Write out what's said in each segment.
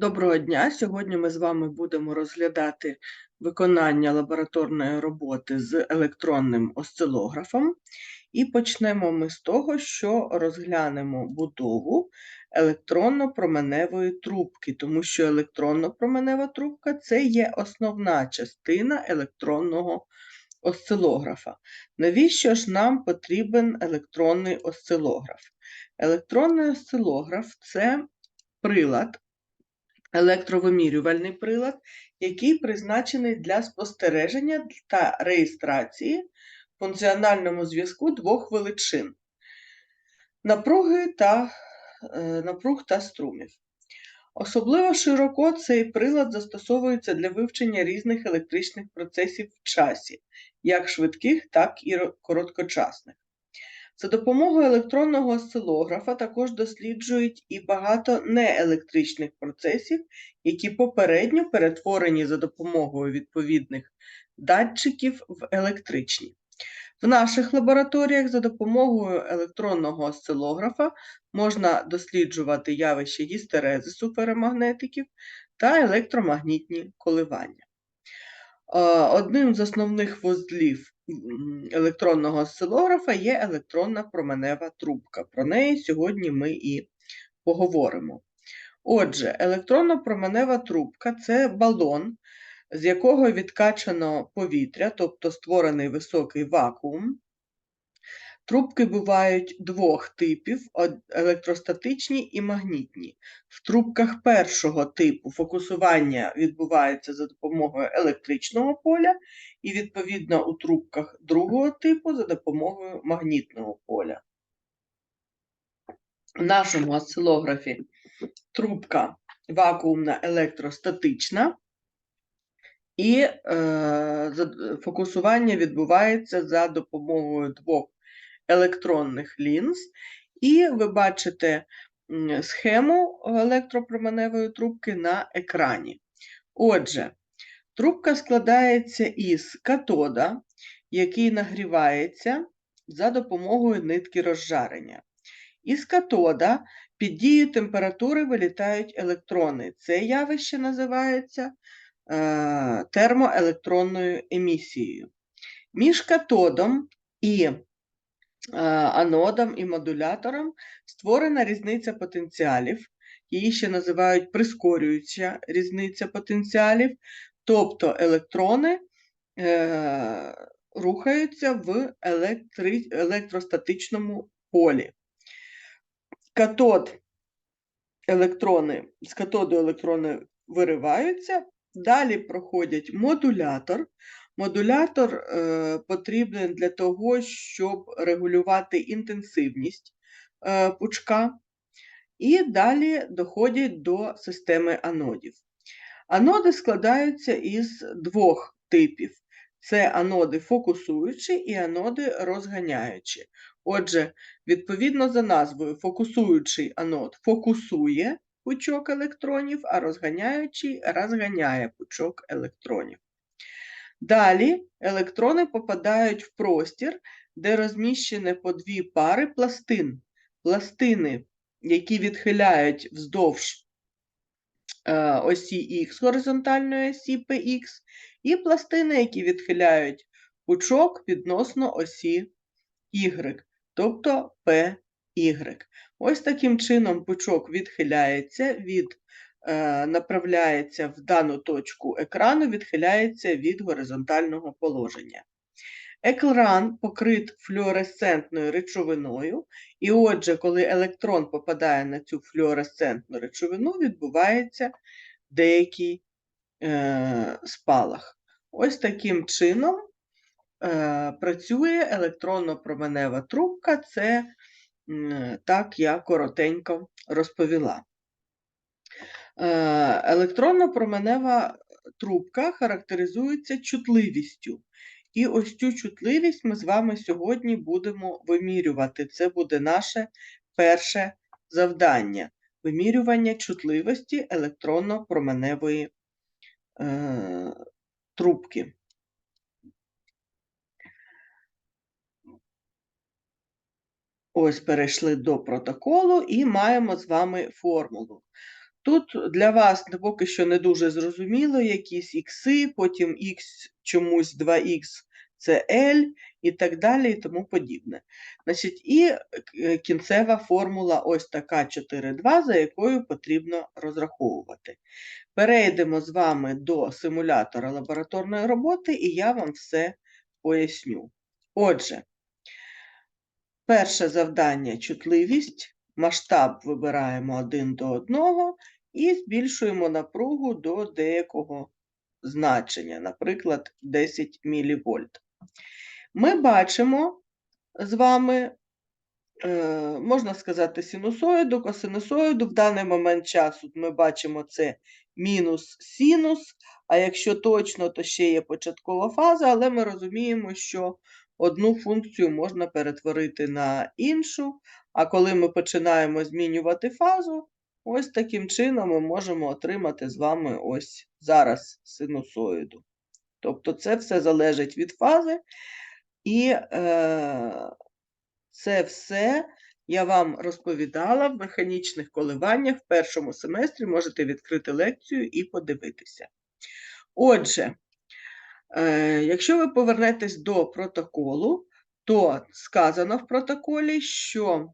Доброго дня! Сьогодні ми з вами будемо розглядати виконання лабораторної роботи з електронним осцилографом. І почнемо ми з того, що розглянемо будову електронно-променевої трубки, тому що електронно-променева трубка це є основна частина електронного осцилографа. Навіщо ж нам потрібен електронний осцилограф? Електронний осцилограф це прилад електровимірювальний прилад, який призначений для спостереження та реєстрації функціональному зв'язку двох величин напруги та, е, напруг та струмів. Особливо широко цей прилад застосовується для вивчення різних електричних процесів в часі, як швидких, так і короткочасних. За допомогою електронного осцилографа також досліджують і багато неелектричних процесів, які попередньо перетворені за допомогою відповідних датчиків в електричні. В наших лабораторіях за допомогою електронного осцилографа можна досліджувати явище гістерези супермагнетиків та електромагнітні коливання. Одним з основних вузлів електронного осцилографа є електронна променева трубка. Про неї сьогодні ми і поговоримо. Отже, електронна променева трубка це балон, з якого відкачано повітря, тобто створений високий вакуум. Трубки бувають двох типів електростатичні і магнітні. В трубках першого типу фокусування відбувається за допомогою електричного поля, і, відповідно, у трубках другого типу за допомогою магнітного поля. В нашому осцилографі трубка вакуумна електростатична, і е, фокусування відбувається за допомогою двох електронних лінз, і ви бачите схему електропроменевої трубки на екрані. Отже, трубка складається із катода, який нагрівається за допомогою нитки розжарення. Із катода під дією температури вилітають електрони. Це явище називається е, термоелектронною емісією. Між катодом і анодом і модулятором створена різниця потенціалів, її ще називають прискорююча різниця потенціалів, тобто електрони е, рухаються в електри... електростатичному полі. Катод електрони, з катоду електрони вириваються, далі проходять модулятор. Модулятор е, потрібен для того, щоб регулювати інтенсивність е, пучка, і далі доходять до системи анодів. Аноди складаються із двох типів: це аноди фокусуючі і аноди розганяючі. Отже, відповідно за назвою, фокусуючий анод фокусує пучок електронів, а розганяючий розганяє пучок електронів. Далі електрони попадають в простір, де розміщені по дві пари пластин. Пластини, які відхиляють вздовж е, осі Х горизонтальної осі PX, і пластини, які відхиляють пучок відносно осі Y, тобто PY. Ось таким чином пучок відхиляється від направляється в дану точку екрану, відхиляється від горизонтального положення. Екран покрит флюоресцентною речовиною, і отже, коли електрон попадає на цю флюоресцентну речовину, відбувається деякий е, спалах. Ось таким чином е, працює електронно-променева трубка, це е, так я коротенько розповіла. Е, електронна променева трубка характеризується чутливістю. І ось цю чутливість ми з вами сьогодні будемо вимірювати. Це буде наше перше завдання вимірювання чутливості електронно-променевої е, трубки. Ось перейшли до протоколу і маємо з вами формулу. Тут для вас поки що не дуже зрозуміло, якісь ікси, потім х чомусь 2х це L і так далі, і тому подібне. Значить, і е, кінцева формула ось така 4,2, за якою потрібно розраховувати. Перейдемо з вами до симулятора лабораторної роботи, і я вам все поясню. Отже, перше завдання чутливість. Масштаб вибираємо 1 до 1 і збільшуємо напругу до деякого значення, наприклад, 10 мВ. Ми бачимо з вами, е, можна сказати, синусоїду, косинусоїду. В даний момент часу ми бачимо це мінус синус, а якщо точно, то ще є початкова фаза, але ми розуміємо, що одну функцію можна перетворити на іншу, а коли ми починаємо змінювати фазу, ось таким чином ми можемо отримати з вами ось зараз синусоїду. Тобто це все залежить від фази, і е, це все я вам розповідала в механічних коливаннях в першому семестрі. Можете відкрити лекцію і подивитися. Отже, е, якщо ви повернетесь до протоколу, то сказано в протоколі, що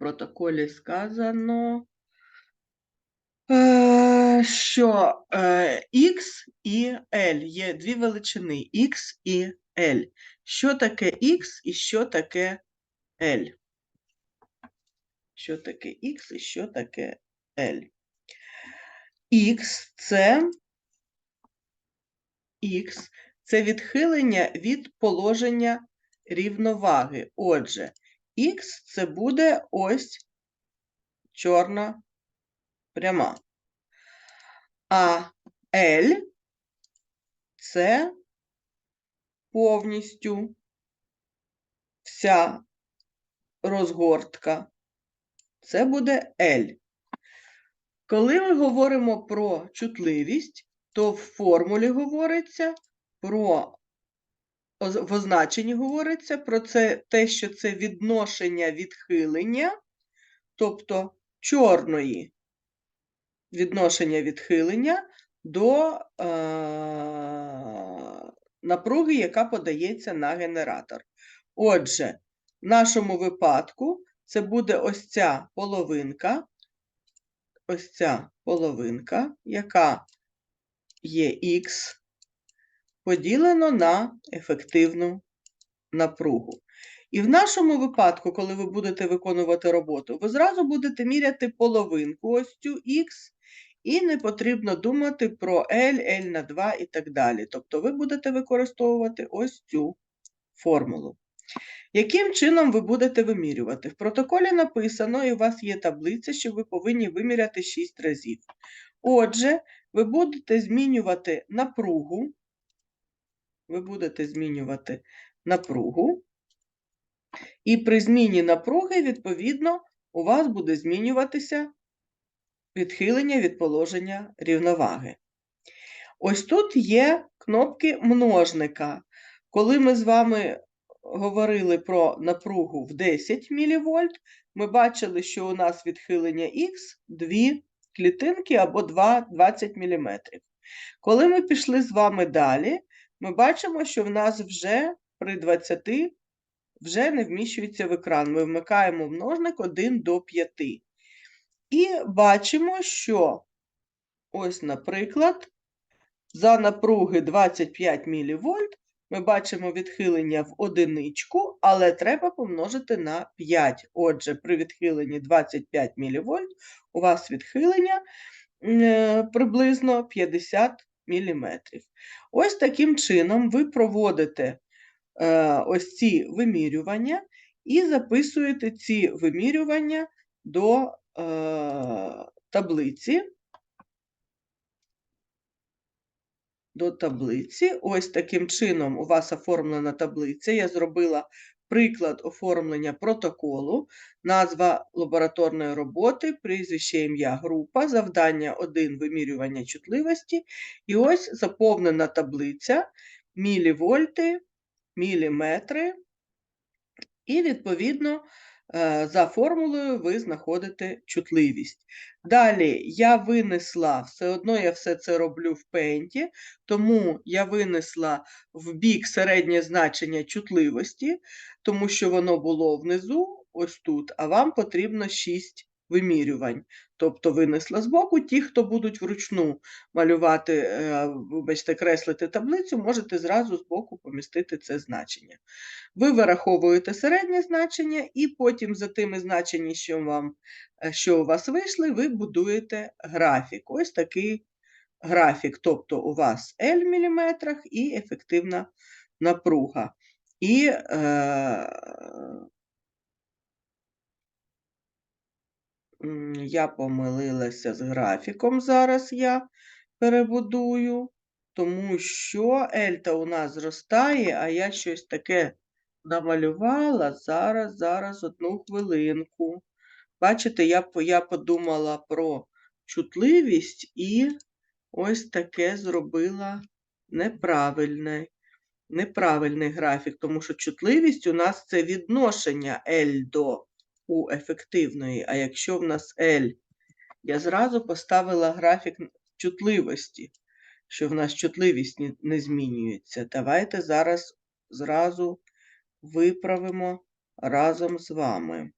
протоколі сказано, е, що е, X і L є дві величини X і L. Що таке X і що таке L? Що таке X і що таке L? X це X це відхилення від положення рівноваги. Отже, Х це буде ось чорна пряма. А L це повністю вся розгортка. Це буде L. Коли ми говоримо про чутливість, то в формулі говориться про в означенні говориться про це, те, що це відношення відхилення, тобто чорної відношення відхилення до е, напруги, яка подається на генератор. Отже, в нашому випадку це буде ось ця половинка, ось ця половинка, яка є Х, поділено на ефективну напругу. І в нашому випадку, коли ви будете виконувати роботу, ви зразу будете міряти половинку ось цю Х, і не потрібно думати про L, L на 2 і так далі. Тобто ви будете використовувати ось цю формулу. Яким чином ви будете вимірювати? В протоколі написано, і у вас є таблиця, що ви повинні виміряти 6 разів. Отже, ви будете змінювати напругу, ви будете змінювати напругу, і при зміні напруги, відповідно, у вас буде змінюватися відхилення від положення рівноваги. Ось тут є кнопки множника. Коли ми з вами говорили про напругу в 10 мВ, ми бачили, що у нас відхилення Х дві клітинки або 2 20 мм. Коли ми пішли з вами далі, ми бачимо, що в нас вже при 20 вже не вміщується в екран. Ми вмикаємо множник 1 до 5. І бачимо, що ось, наприклад, за напруги 25 мВ ми бачимо відхилення в одиничку, але треба помножити на 5. Отже, при відхиленні 25 мВ у вас відхилення е, приблизно 50 мм. Ось таким чином ви проводите е, ось ці вимірювання і записуєте ці вимірювання до е, таблиці. До таблиці. Ось таким чином у вас оформлена таблиця. Я зробила приклад оформлення протоколу, назва лабораторної роботи, прізвище ім'я група, завдання 1 вимірювання чутливості. І ось заповнена таблиця мілівольти, міліметри. І, відповідно, за формулою ви знаходите чутливість. Далі я винесла, все одно я все це роблю в пенті, тому я винесла в бік середнє значення чутливості, тому що воно було внизу, ось тут, а вам потрібно 6 вимірювань. Тобто винесла збоку. Ті, хто будуть вручну малювати, е, вибачте, креслити таблицю, можете зразу збоку помістити це значення. Ви вираховуєте середнє значення, і потім за тими значеннями, що, вам, е, що у вас вийшли, ви будуєте графік. Ось такий графік. Тобто у вас L в і ефективна напруга. І е, я помилилася з графіком, зараз я перебудую, тому що L у нас зростає, а я щось таке намалювала. Зараз, зараз, одну хвилинку. Бачите, я, я подумала про чутливість і ось таке зробила неправильне, неправильний графік, тому що чутливість у нас це відношення L до U ефективної. А якщо в нас L, я зразу поставила графік чутливості, що в нас чутливість не змінюється. Давайте зараз зразу виправимо разом з вами.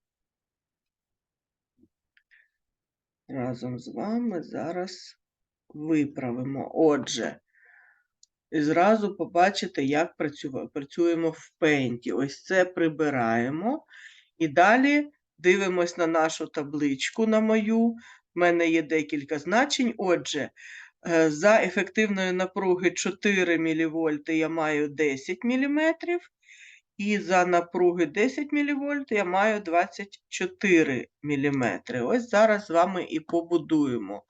Разом з вами зараз виправимо. Отже, і зразу побачите, як працюємо в пенті. Ось це прибираємо. І далі дивимось на нашу табличку, на мою. В мене є декілька значень. Отже, е, за ефективної напруги 4 мВ я маю 10 мм, і за напруги 10 мВ я маю 24 мм. Ось зараз з вами і побудуємо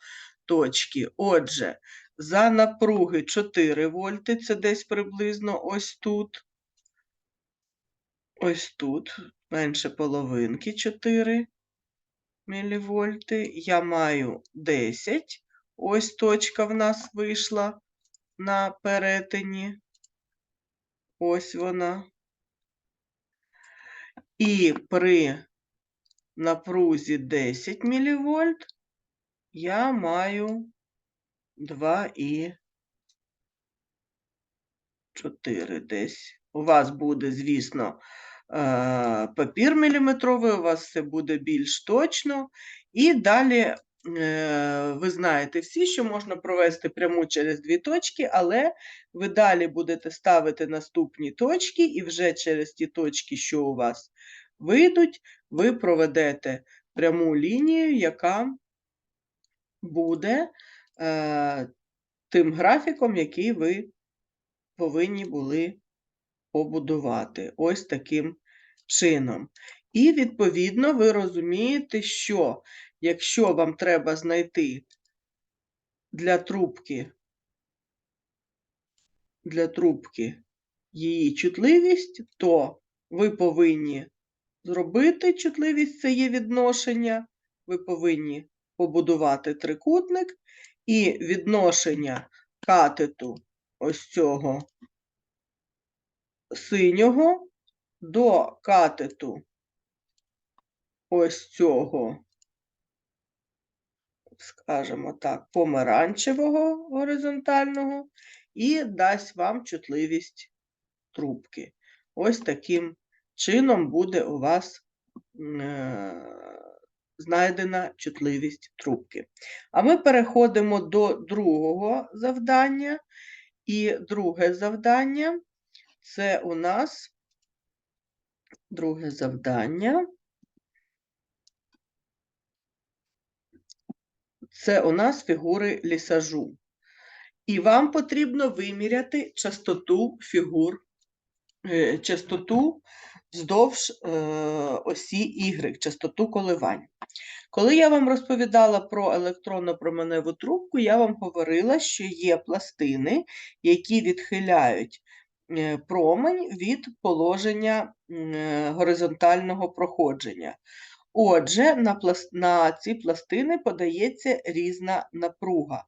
точки. Отже, за напруги 4 вольти, це десь приблизно ось тут. Ось тут, менше половинки 4 мілівольти. Я маю 10. Ось точка в нас вийшла на перетині. Ось вона. І при напрузі 10 мВ я маю 2 і 4 десь. У вас буде, звісно, папір міліметровий, у вас все буде більш точно. І далі е, ви знаєте всі, що можна провести пряму через дві точки, але ви далі будете ставити наступні точки, і вже через ті точки, що у вас вийдуть, ви проведете пряму лінію, яка буде е, тим графіком, який ви повинні були побудувати. Ось таким чином. І, відповідно, ви розумієте, що якщо вам треба знайти для трубки, для трубки її чутливість, то ви повинні зробити чутливість, це є відношення, ви повинні побудувати трикутник, і відношення катету ось цього синього до катету ось цього, скажімо так, помаранчевого горизонтального, і дасть вам чутливість трубки. Ось таким чином буде у вас е, знайдена чутливість трубки. А ми переходимо до другого завдання. І друге завдання це у нас друге завдання. Це у нас фігури лісажу. І вам потрібно виміряти частоту фігур, е, частоту вздовж е, осі Y, частоту коливань. Коли я вам розповідала про електронно-променеву трубку, я вам говорила, що є пластини, які відхиляють промень від положення е, горизонтального проходження. Отже, на, на ці пластини подається різна напруга.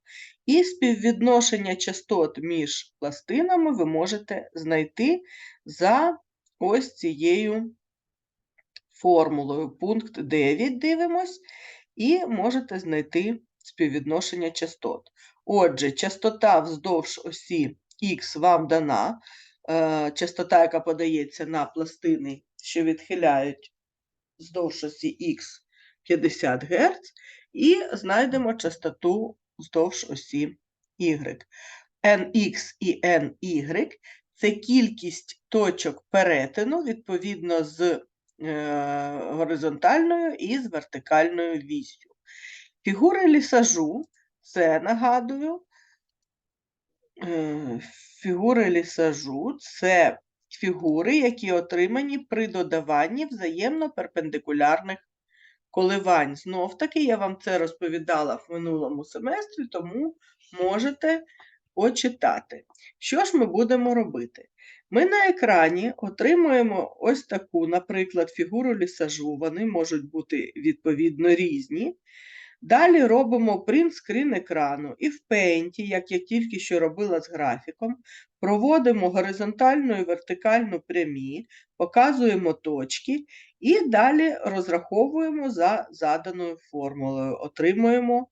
І співвідношення частот між пластинами ви можете знайти за ось цією формулою. Пункт 9 дивимось, і можете знайти співвідношення частот. Отже, частота вздовж осі Х вам дана, е, частота, яка подається на пластини, що відхиляють вздовж осі Х 50 Гц, і знайдемо частоту вздовж осі Y. NX і NY це кількість точок перетину відповідно з е, горизонтальною і з вертикальною вістю. Фігури лісажу це нагадую. Фігури лісажу це фігури, які отримані при додаванні взаємно перпендикулярних коливань. Знов таки, я вам це розповідала в минулому семестрі, тому можете почитати. Що ж ми будемо робити? Ми на екрані отримуємо ось таку, наприклад, фігуру лісажу, вони можуть бути відповідно різні. Далі робимо принт-скрін екрану і в Paint, як я тільки що робила з графіком, проводимо горизонтальну і вертикальну прямі, показуємо точки і далі розраховуємо за заданою формулою, отримуємо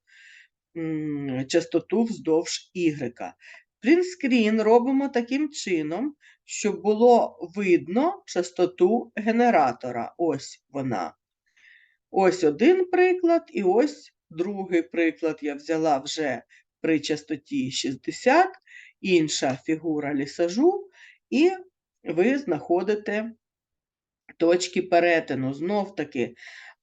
частоту вздовж Y. Принтскрін робимо таким чином, щоб було видно частоту генератора. Ось вона. Ось один приклад, і ось другий приклад я взяла вже при частоті 60, інша фігура лісажу, і ви знаходите точки перетину. Знов таки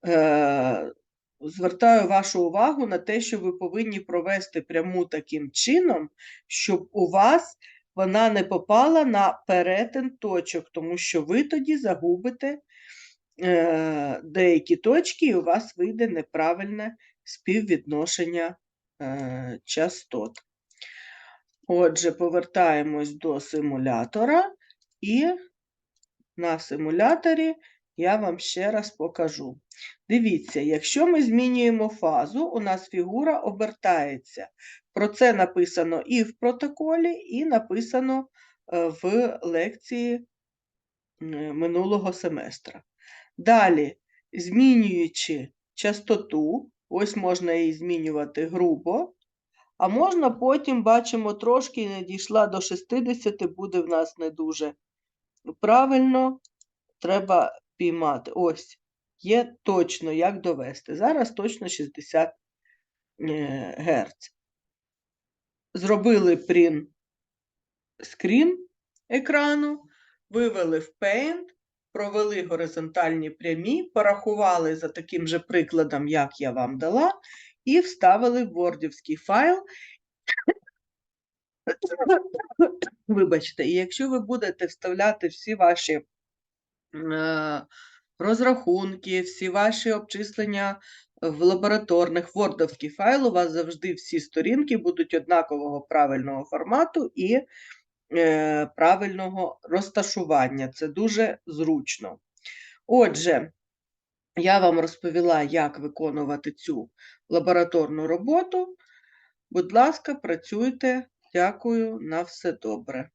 е, звертаю вашу увагу на те, що ви повинні провести пряму таким чином, щоб у вас вона не попала на перетин точок, тому що ви тоді загубите е, деякі точки, і у вас вийде неправильне співвідношення е, частот. Отже, повертаємось до симулятора, і на симуляторі я вам ще раз покажу. Дивіться, якщо ми змінюємо фазу, у нас фігура обертається. Про це написано і в протоколі, і написано е, в лекції е, минулого семестра. Далі, змінюючи частоту, ось можна її змінювати грубо, а можна потім, бачимо, трошки не дійшла до 60, буде в нас не дуже правильно, треба піймати. Ось, є точно, як довести. Зараз точно 60 е, Гц. Зробили прин скрін екрану, вивели в Paint, провели горизонтальні прямі, порахували за таким же прикладом, як я вам дала, і вставили в вордівський файл. Вибачте, і якщо ви будете вставляти всі ваші е, розрахунки, всі ваші обчислення в лабораторних вордовський файл, у вас завжди всі сторінки будуть однакового правильного формату і правильного розташування. Це дуже зручно. Отже, я вам розповіла, як виконувати цю лабораторну роботу. Будь ласка, працюйте. Дякую, на все добре.